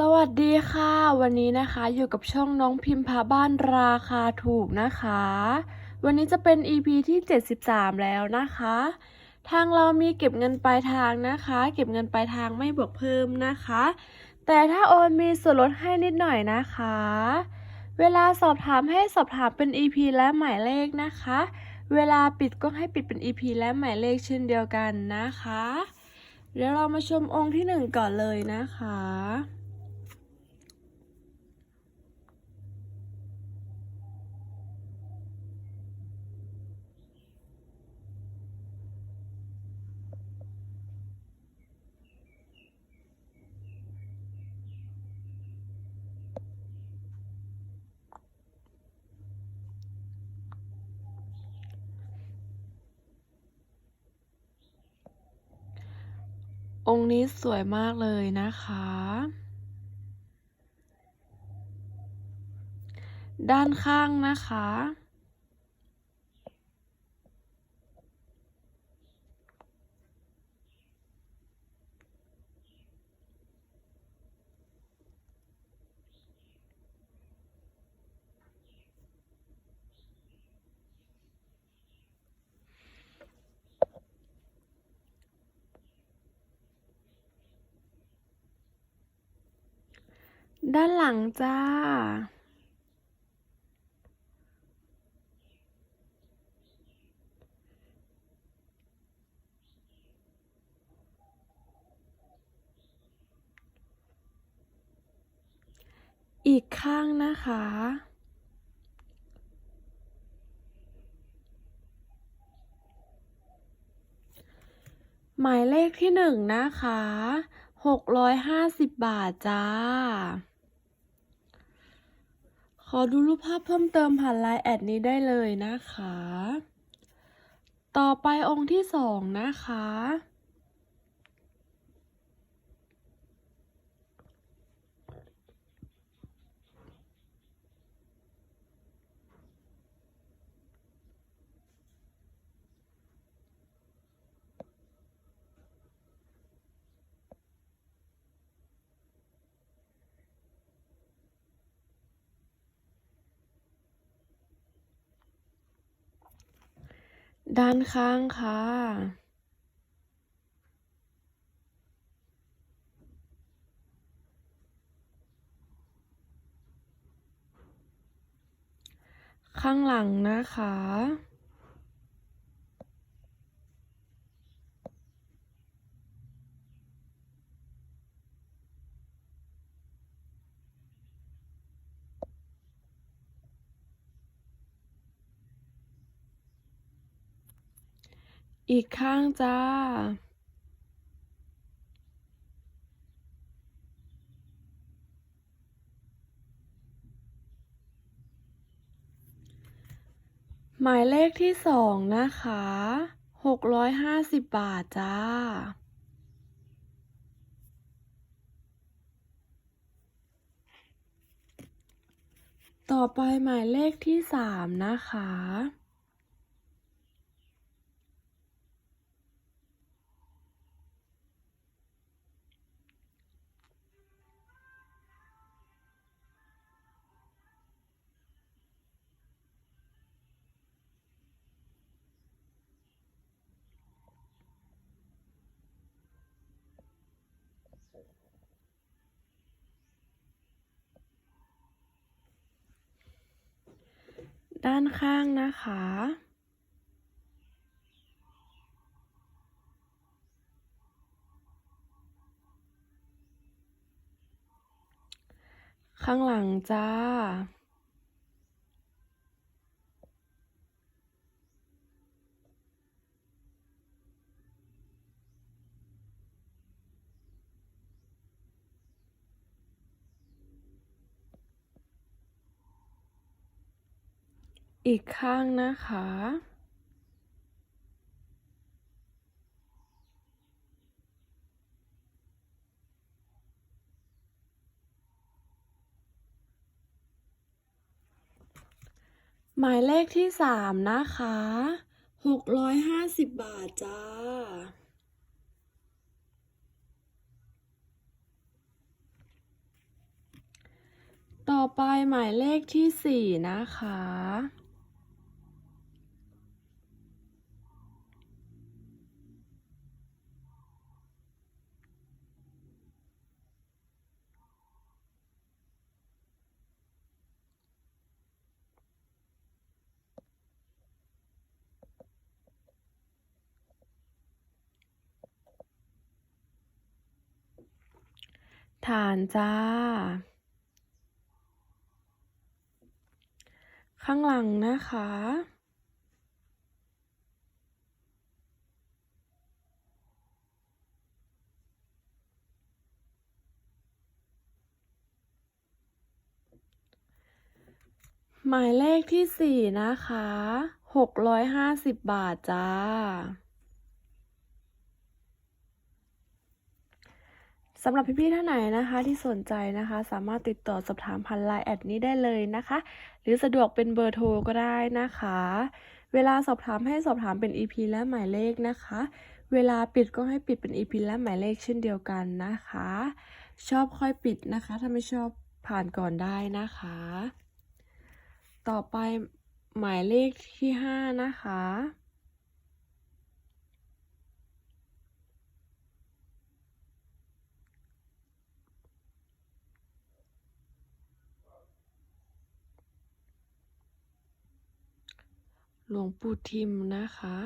สวัสดีค่ะ วันนี้นะคะอยู่กับช่องน้องพิมพ์พาบ้านราคาถูกนะคะ วันนี้จะเป็น EP ที่ 73 แล้วนะคะ ทางเรามีเก็บเงินปลายทางนะคะ เก็บเงินปลายทางไม่บวกเพิ่มนะคะ แต่ถ้าโอนมีส่วนลดให้นิดหน่อยนะคะ เวลาสอบถามให้สอบถามเป็น EP และหมายเลขนะคะ เวลาปิดก็ให้ปิดเป็น EP และหมายเลขเช่นเดียวกันนะคะ เดี๋ยวเรามาชมองค์ที่หนึ่งก่อนเลยนะคะ องค์นี้สวยมากเลยนะคะ ด้านข้างนะคะ ด้านหลังจ้า อีกข้างนะคะหมายเลขที่หนึ่งนะคะ หกร้อยห้าสิบบาทจ้า ขอดูรูปภาพเพิ่มเติมผ่านไลน์แอดนี้ได้เลยนะคะ ต่อไปองค์ที่สองนะคะ ด้านข้างค่ะ ข้างหลังนะคะ อีกข้างจ้า หมายเลขที่สองนะคะหกร้อยห้าสิบบาทจ้าต่อไปหมายเลขที่สามนะคะ ด้านข้างนะคะ ข้างหลังจ้า อีกข้างนะคะ หมายเลขที่สามนะคะหกร้อยห้าสิบบาทจ้าต่อไปหมายเลขที่สี่นะคะ ฐานจ้า ข้างหลังนะคะ หมายเลขที่สี่นะคะหกร้อยห้าสิบบาทจ้า สำหรับพี่ๆท่านไหนนะคะที่สนใจนะคะ สามารถติดต่อสอบถามผ่านไลน์แอดนี้ได้เลยนะคะ หรือสะดวกเป็นเบอร์โทรก็ได้นะคะ เวลาสอบถามให้สอบถามเป็น EP และหมายเลขนะคะ เวลาปิดก็ให้ปิดเป็น EP และหมายเลขเช่นเดียวกันนะคะ ชอบค่อยปิดนะคะ ถ้าไม่ชอบผ่านก่อนได้นะคะ ต่อไปหมายเลขที่ห้านะคะ หลวงปู่ทิมนะคะ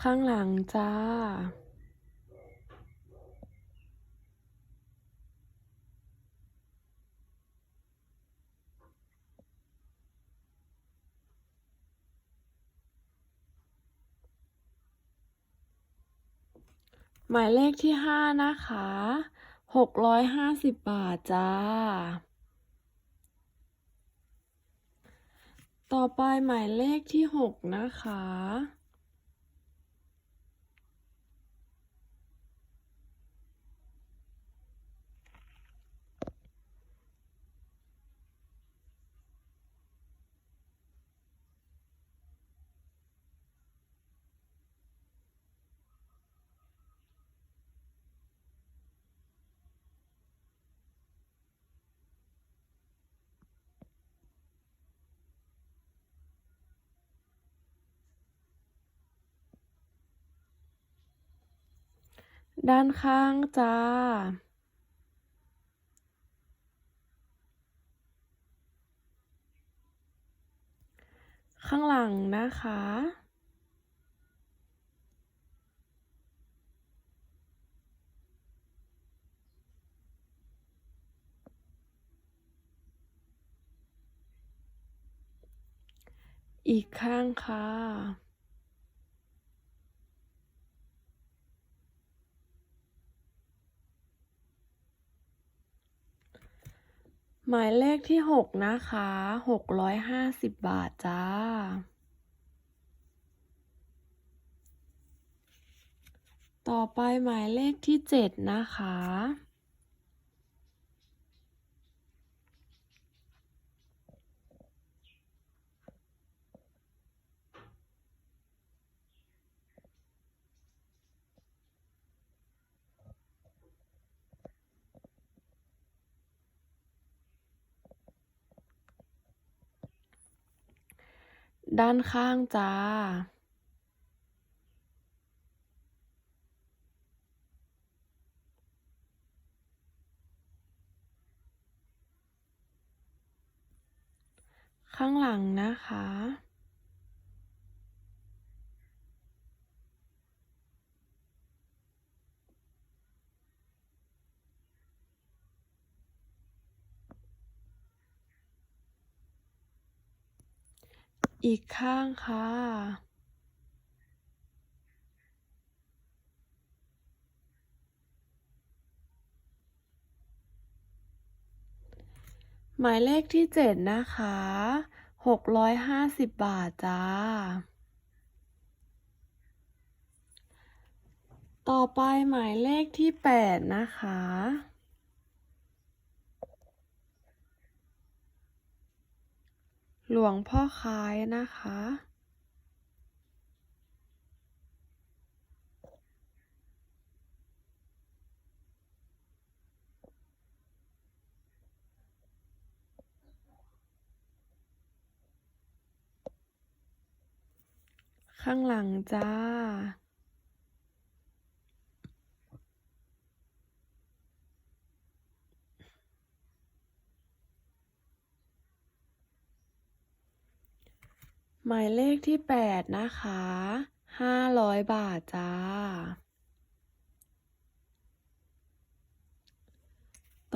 ข้างหลังจ้า หมายเลขที่ห้านะคะหกร้อยห้าสิบบาทจ้า ต่อไปหมายเลขที่หกนะคะ ด้านข้างจ้า ข้างหลังนะคะ อีกข้างค่ะ หมายเลขที่หกนะคะหกร้อยห้าสิบบาทจ้า ต่อไปหมายเลขที่เจ็ดนะคะ ด้านข้างจ้า ข้างหลังนะคะ อีกข้างค่ะ หมายเลขที่เจ็ดนะคะหกร้อยห้าสิบบาทจ้า ต่อไปหมายเลขที่แปดนะคะ หลวงพ่อค้ายนะคะ ข้างหลังจ้า หมายเลขที่แปดนะคะห้าร้อยบาทจ้า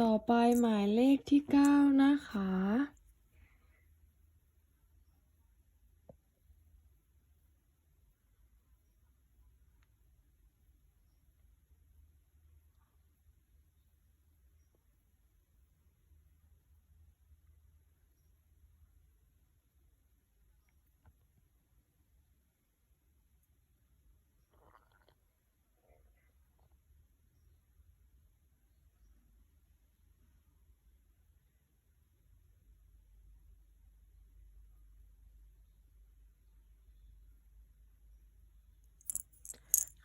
ต่อไปหมายเลขที่เก้านะคะ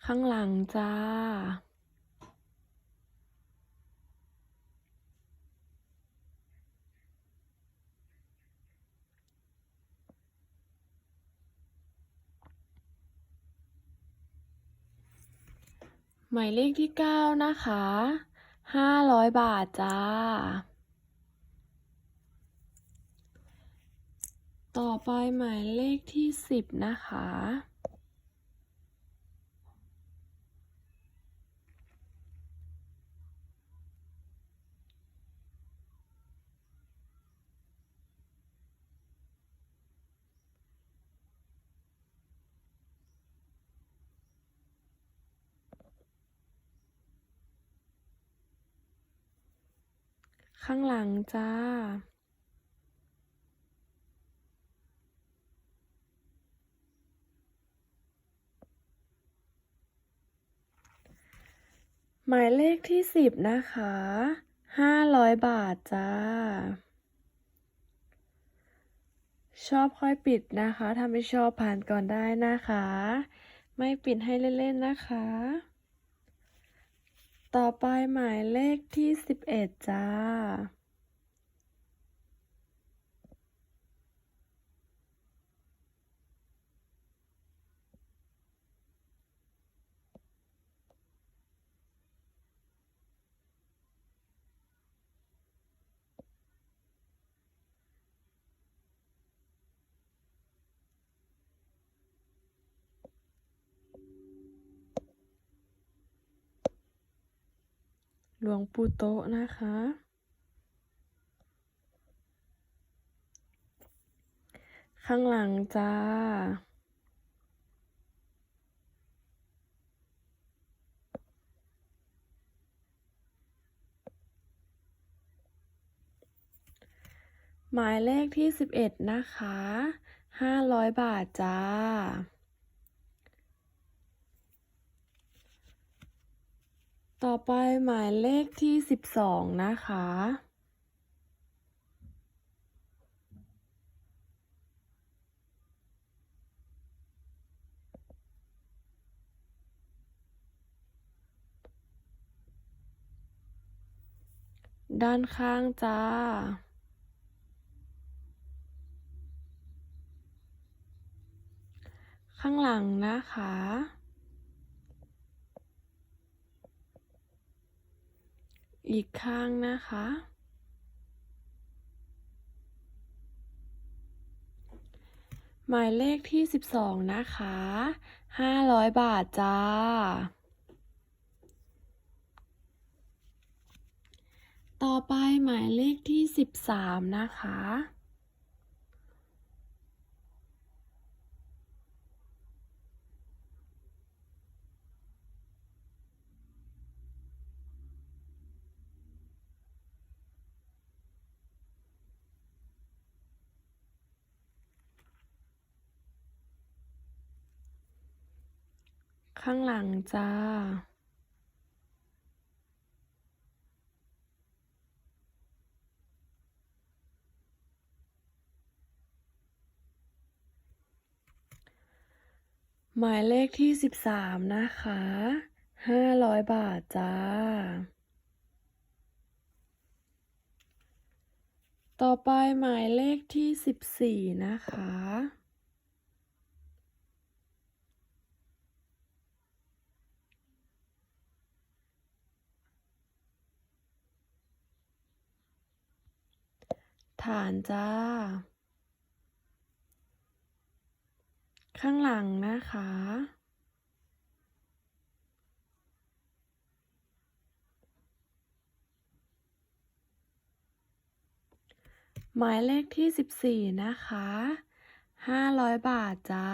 ข้างหลังจ้า หมายเลขที่เก้านะคะห้าร้อยบาทจ้า ต่อไปหมายเลขที่สิบนะคะ ข้างหลังจ้า หมายเลขที่สิบนะคะห้าร้อยบาทจ้า ชอบค่อยปิดนะคะ ถ้าไม่ชอบผ่านก่อนได้นะคะ ไม่ปิดให้เล่นๆนะคะ ต่อไปหมายเลขที่สิบเอ็ดจ้า ลวงปู่โตะนะคะ ข้างหลังจ้าหมายเลขที่สิบเอ็ดนะคะห้าร้อยบาทจ้า ต่อไปหมายเลขที่สิบสองนะคะ ด้านข้างจ้าข้างหลังนะคะ อีกข้างนะคะ หมายเลขที่สิบสองนะคะห้าร้อยบาทจ้า ต่อไปหมายเลขที่สิบสามนะคะ ข้างหลังจ้า หมายเลขที่สิบสามนะคะห้าร้อยบาทจ้า ต่อไปหมายเลขที่สิบสี่นะคะ ฐานจ้า ข้างหลังนะคะ หมายเลขที่สิบสี่นะคะห้าร้อยบาทจ้า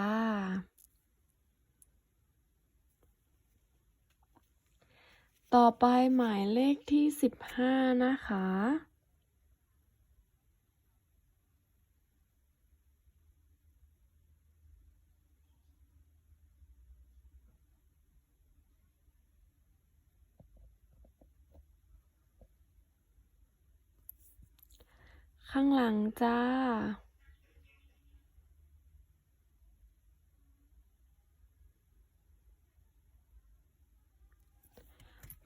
ต่อไปหมายเลขที่สิบห้านะคะ ข้างหลังจ้า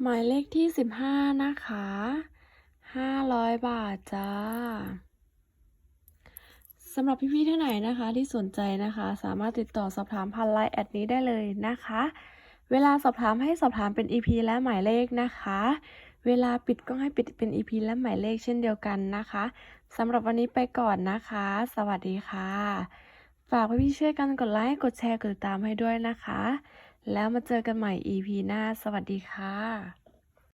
หมายเลขที่สิบห้านะคะห้าร้อยบาทจ้าสำหรับพี่ๆท่านไหนนะคะที่สนใจนะคะ สามารถติดต่อสอบถามผ่านไลน์แอดนี้ได้เลยนะคะ เวลาสอบถามให้สอบถามเป็น EP และหมายเลขนะคะ เวลาปิดก็ให้ปิดเป็น EP และหมายเลขเช่นเดียวกันนะคะสำหรับวันนี้ไปก่อนนะคะ สวัสดีค่ะ ฝากพี่ๆช่วยกันกดไลค์กดแชร์กดติดตามให้ด้วยนะคะ แล้วมาเจอกันใหม่ EP หน้า สวัสดีค่ะ